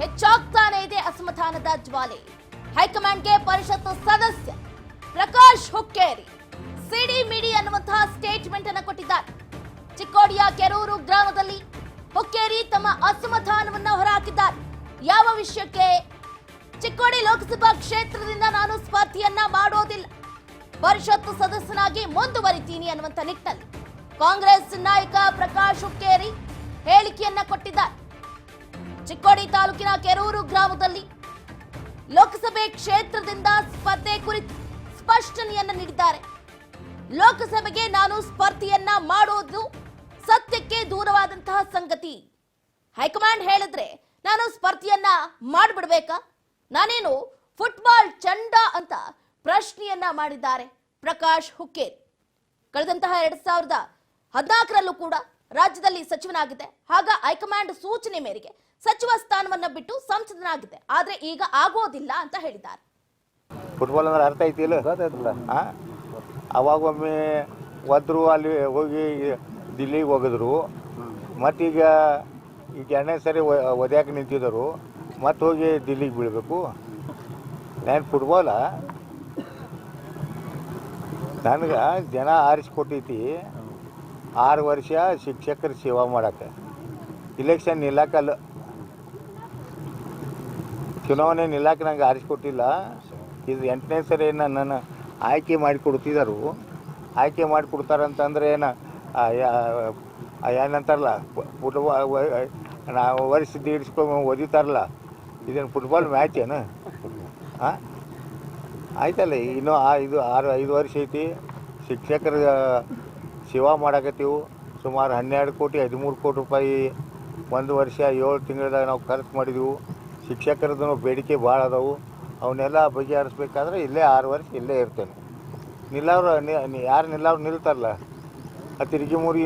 ಹೆಚ್ಚಾಗ್ತಾನೆ ಇದೆ ಅಸಮಾಧಾನದ ಜ್ವಾಲೆ. ಹೈಕಮಾಂಡ್ಗೆ ಪರಿಷತ್ ಸದಸ್ಯ ಪ್ರಕಾಶ್ ಹುಕ್ಕೇರಿ ಸಿಡಿ ಮಿಡಿ ಅನ್ನುವಂತಹ ಸ್ಟೇಟ್ಮೆಂಟ್ ಅನ್ನು ಕೊಟ್ಟಿದ್ದಾರೆ. ಚಿಕ್ಕೋಡಿಯ ಕೆರೂರು ಗ್ರಾಮದಲ್ಲಿ ಹುಕ್ಕೇರಿ ತಮ್ಮ ಅಸಮಾಧಾನವನ್ನು ಹೊರಹಾಕಿದ್ದಾರೆ. ಯಾವ ವಿಷಯಕ್ಕೆ? ಚಿಕ್ಕೋಡಿ ಲೋಕಸಭಾ ಕ್ಷೇತ್ರದಿಂದ ನಾನು ಸ್ಪರ್ಧೆಯನ್ನ ಮಾಡೋದಿಲ್ಲ. ಪರಿಷತ್ತು ಸದಸ್ಯನಾಗಿ ಮುಂದುವರಿತೀನಿ ಅನ್ನುವಂತ ನಿಟ್ಟಿನಲ್ಲಿ ಕಾಂಗ್ರೆಸ್ ನಾಯಕ ಪ್ರಕಾಶ್ ಹುಕ್ಕೇರಿ ಹೇಳಿಕೆಯನ್ನ ಕೊಟ್ಟಿದ್ದಾರೆ. ಚಿಕ್ಕೋಡಿ ತಾಲೂಕಿನ ಕೆರೂರು ಗ್ರಾಮದಲ್ಲಿ ಲೋಕಸಭೆ ಕ್ಷೇತ್ರದಿಂದ ಸ್ಪರ್ಧೆ ಕುರಿತು ಸ್ಪಷ್ಟನೆಯನ್ನ ನೀಡಿದ್ದಾರೆ. ಲೋಕಸಭೆಗೆ ನಾನು ಸ್ಪರ್ಧೆಯನ್ನ ಮಾಡೋದು ಸತ್ಯಕ್ಕೆ ದೂರವಾದಂತಹ ಸಂಗತಿ. ಹೈಕಮಾಂಡ್ ಹೇಳಿದ್ರೆ ನಾನು ಸ್ಪರ್ಧೆಯನ್ನ ಮಾಡಿಬಿಡ್ಬೇಕಾ? ನಾನೇನು ಫುಟ್ಬಾಲ್ ಚಂಡ ಅಂತ ಪ್ರಶ್ನೆಯನ್ನ ಮಾಡಿದ್ದಾರೆ ಪ್ರಕಾಶ್ ಹುಕ್ಕೇರ್. ಕಳೆದಂತಹ ಎರಡ್ ಸಾವಿರದ ಹದಿನಾಲ್ಕರಲ್ಲೂ ಕೂಡ ರಾಜ್ಯದಲ್ಲಿ ಸಚಿವನಾಗಿದೆ ಆಗ ಹೈಕಮಾಂಡ್ ಸೂಚನೆ ಮೇರೆಗೆ ಸಚಿವ ಸ್ಥಾನವನ್ನ ಬಿಟ್ಟು ಸಂಸದನಾಗಿದೆ. ಆದ್ರೆ ಈಗ ಆಗೋದಿಲ್ಲ ಅಂತ ಹೇಳಿದ್ದಾರೆ. ಫುಟ್ಬಾಲ್ ಅಂದ್ರೆ ಅರ್ಥ ಐತಿ ಇಲ್ಲ ಗೊತ್ತಾಯ್ತಲ್ಲ. ಆ? ಅವಾಗ ಒಮ್ಮೆ ಒದ್ರು ಅಲ್ಲಿ ಹೋಗಿ ದಿಲ್ಲಿಗೆ ಹೋಗಿದ್ರು. ಮತ್ತೀಗ ಈಗ ಎರಡನೇ ಸರಿ ಒದ್ಯಾಕೆ ನಿಂತಿದ್ದರು. ಮತ್ತೆ ಹೋಗಿ ದಿಲ್ಲಿಗೆ ಬೀಳಬೇಕು. ನಾನು ಫುಟ್ಬಾಲ ನನಗೆ ಜನ ಆರಿಸ್ಕೊಟ್ಟೈತಿ. ಆರು ವರ್ಷ ಶಿಕ್ಷಕರ ಸೇವಾ ಮಾಡಕ್ಕೆ. ಇಲೆಕ್ಷನ್ ನಿಲ್ಲಕ್ಕಲ್ಲ ಚುನಾವಣೆ ನಿಲ್ಲಕ್ಕೆ ನಂಗೆ ಆರಿಸಿಕೊಟ್ಟಿಲ್ಲ. ಇದು ಎಂಟನೇ ಸರಿ ನನ್ನನ್ನು ಆಯ್ಕೆ ಮಾಡಿ ಕೊಡ್ತಿದ್ದರು. ಆಯ್ಕೆ ಮಾಡಿ ಕೊಡ್ತಾರಂತಂದ್ರೆ ಏನು ಏನಂತಾರಲ್ಲ ಫುಟ್ಬಾಲ್ ನಾವು ವರ್ಷದ ಇಡಿಸ್ಕೊಂಡು ಓದಿತಾರಲ್ಲ, ಇದೇನು ಫುಟ್ಬಾಲ್ ಮ್ಯಾಚ್ ಏನು? ಹಾಂ ಆಯ್ತಲ್ಲ, ಇನ್ನೂ ಆ ಇದು ಆರು, ಐದು ವರ್ಷ ಐತಿ, ಶಿಕ್ಷಕರ ಸೇವಾ ಮಾಡಾಕತ್ತೀವಿ. ಸುಮಾರು ಹನ್ನೆರಡು ಕೋಟಿ, ಹದಿಮೂರು ಕೋಟಿ ರೂಪಾಯಿ ಒಂದು ವರ್ಷ ಏಳು ತಿಂಗಳದಾಗ ನಾವು ಖರ್ಚು ಮಾಡಿದೆವು. ಶಿಕ್ಷಕರದ್ದು ಬೇಡಿಕೆ ಭಾಳ ಅದಾವು. ಅವನ್ನೆಲ್ಲ ಬಗೆಹರಿಸ್ಬೇಕಾದ್ರೆ ಇಲ್ಲೇ ಆರು ವರ್ಷ ಇಲ್ಲೇ ಇರ್ತೇನೆ. ನಿಲ್ಲವ್ರು ಯಾರು ನಿಲ್ಲವ್ರು ನಿಲ್ತಾರಲ್ಲ? ಆ ತಿರುಗಿ ಮುರುಗಿ.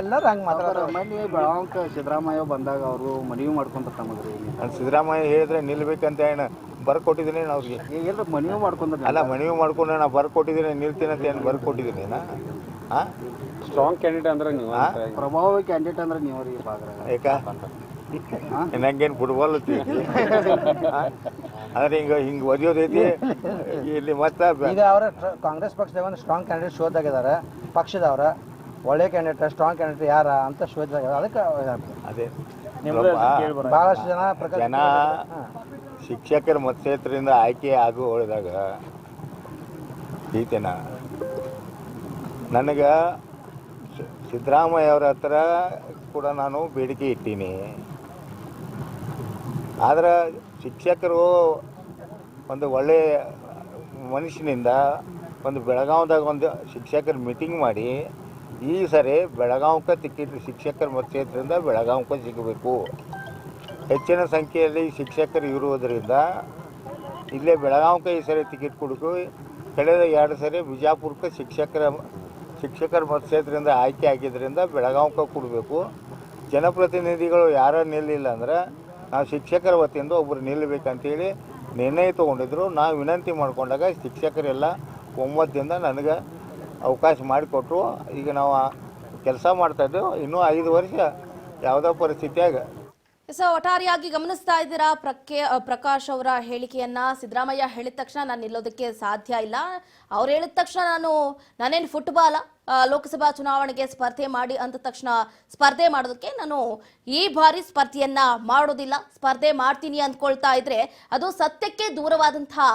ಎಲ್ಲರೂ ಹಂಗೆ ಸಿದ್ದರಾಮಯ್ಯ ಬಂದಾಗ ಅವರು ಮನವಿ ಮಾಡ್ಕೊಂತ ತಮ್ಮದ್ರಿ ನಾನು ಸಿದ್ದರಾಮಯ್ಯ ಹೇಳಿದ್ರೆ ನಿಲ್ಬೇಕಂತ ಏನು ಬರ್ಕೊಟ್ಟಿದ್ದೀನಿ ನಾನು ಅವ್ರಿಗೆ. ಎಲ್ಲ ಮನವಿ ಮಾಡ್ಕೊಂಡ್ರಿ ಅಲ್ಲ ಮನವಿ ಮಾಡ್ಕೊಂಡು ನಾನು ಬರ್ಕೊಟ್ಟಿದ್ದೀನಿ ನಿಲ್ತೀನಿ ಅಂತ ಏನು ಬರ್ಕೊಟ್ಟಿದ್ದೀನಿ ನಾ. ಹಾಂ ಸ್ಟ್ರಾಂಗ್ ಕ್ಯಾಂಡಿಡೇಟ್ ಅಂದ್ರೆ ನೀವು. ಪ್ರಭಾವಿ ಕ್ಯಾಂಡಿಡೇಟ್ ಅಂದ್ರೆ ನೀವು ರೀ ಯಾಕ ನಂಗೇನು ಫುಟ್ಬಾಲ್ ಅಂದ್ರೆ ಹಿಂಗೆ ಹಿಂಗೆ ಒದಿಯೋದೈತಿ ಇಲ್ಲಿ ಮತ್ತೆ ಈಗ ಅವರ ಕಾಂಗ್ರೆಸ್ ಪಕ್ಷದ ಒಂದು ಸ್ಟ್ರಾಂಗ್ ಕ್ಯಾಂಡಿಡೇಟ್ ಶೋಧಾಗಿದ್ದಾರೆ ಪಕ್ಷದವ್ರ ಒಳ್ಳೆ ಕ್ಯಾಂಡಿಡೇಟ್ ಸ್ಟ್ರಾಂಗ್ ಕ್ಯಾಂಡಿಡೇಟ್ ಯಾರ ಅಂತ ಶೋಧಾಗ ಅದಕ್ಕೆ ಅದೇ. ಬಹಳಷ್ಟು ಜನ ಜನ ಶಿಕ್ಷಕರ ಮತಕ್ಷೇತ್ರದಿಂದ ಆಯ್ಕೆ ಆಗೋ ಉಳಿದಾಗ ಈತನ? ನನಗೆ ಸಿದ್ದರಾಮಯ್ಯ ಅವರ ಹತ್ರ ಕೂಡ ನಾನು ಬೇಡಿಕೆ ಇಟ್ಟೀನಿ. ಆದ್ರೆ ಶಿಕ್ಷಕರು ಒಂದು ಒಳ್ಳೆಯ ಮನುಷ್ಯನಿಂದ ಒಂದು ಬೆಳಗಾವ್ದಾಗ ಒಂದು ಶಿಕ್ಷಕರ ಮೀಟಿಂಗ್ ಮಾಡಿ, ಈ ಸರಿ ಬೆಳಗಾವ್ಕ ಟಿಕೆಟ್ ಶಿಕ್ಷಕರ ಮತಕ್ಷೇತ್ರದಿಂದ ಬೆಳಗಾವ್ಕ ಸಿಗಬೇಕು. ಹೆಚ್ಚಿನ ಸಂಖ್ಯೆಯಲ್ಲಿ ಶಿಕ್ಷಕರು ಇರುವುದರಿಂದ ಇಲ್ಲೇ ಬೆಳಗಾವ್ಕ ಈ ಸರಿ ಟಿಕೆಟ್ ಕೊಡಬೇಕು ಕಳೆದ ಎರಡು ಸರಿ ಬಿಜಾಪುರಕ್ಕೆ ಶಿಕ್ಷಕರ ಶಿಕ್ಷಕರ ಮತಕ್ಷೇತ್ರದಿಂದ ಆಯ್ಕೆ ಆಗಿದ್ದರಿಂದ ಬೆಳಗಾವಕ್ಕೆ ಕೊಡಬೇಕು. ಜನಪ್ರತಿನಿಧಿಗಳು ಯಾರು ನಿಲ್ಲಿಲ್ಲ ಅಂದ್ರೆ ನಾವು ಶಿಕ್ಷಕರ ವತಿಯಿಂದ ಒಬ್ಬರು ನಿಲ್ಲಬೇಕಂತೇಳಿ ನಿರ್ಣಯ ತೊಗೊಂಡಿದ್ರು. ನಾವು ವಿನಂತಿ ಮಾಡಿಕೊಂಡಾಗ ಶಿಕ್ಷಕರೆಲ್ಲ ಒಮ್ಮತದಿಂದ ನನಗೆ ಅವಕಾಶ ಮಾಡಿಕೊಟ್ರು. ಈಗ ನಾವು ಕೆಲಸ ಮಾಡ್ತಾಯಿದ್ದೆವು ಇನ್ನೂ ಐದು ವರ್ಷ ಯಾವುದೋ ಪರಿಸ್ಥಿತಿಯಾಗ ಸೊ ಒಟ್ಟಾರೆಯಾಗಿ ಗಮನಿಸ್ತಾ ಇದ್ದೀರಾ? ಪ್ರಕ್ಕೆ ಪ್ರಕಾಶ್ ಅವರ ಹೇಳಿಕೆಯನ್ನ? ಸಿದ್ದರಾಮಯ್ಯ ಹೇಳಿದ ತಕ್ಷಣ ನಾನು ನಿಲ್ಲೋದಕ್ಕೆ ಸಾಧ್ಯ ಇಲ್ಲ. ಅವ್ರು ಹೇಳಿದ ತಕ್ಷಣ ನಾನು, ನಾನೇನು ಫುಟ್ಬಾಲ ಲೋಕಸಭಾ ಚುನಾವಣೆಗೆ ಸ್ಪರ್ಧೆ ಮಾಡಿ ಅಂದ ತಕ್ಷಣ ಸ್ಪರ್ಧೆ ಮಾಡೋದಕ್ಕೆ ನಾನು ಈ ಬಾರಿ ಸ್ಪರ್ಧೆಯನ್ನ ಮಾಡೋದಿಲ್ಲ. ಸ್ಪರ್ಧೆ ಮಾಡ್ತೀನಿ ಅಂದ್ಕೊಳ್ತಾ ಇದ್ರೆ ಅದು ಸತ್ಯಕ್ಕೆ ದೂರವಾದಂತಹ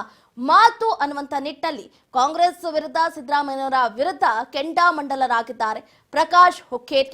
ಮಾತು ಅನ್ನುವಂಥ ನಿಟ್ಟಿನಲ್ಲಿ ಕಾಂಗ್ರೆಸ್ ವಿರುದ್ಧ ಸಿದ್ದರಾಮಯ್ಯನವರ ವಿರುದ್ಧ ಕೆಂಡಾಮಂಡಲರಾಗಿದ್ದಾರೆ ಪ್ರಕಾಶ್ ಹುಕ್ಕೇರಿ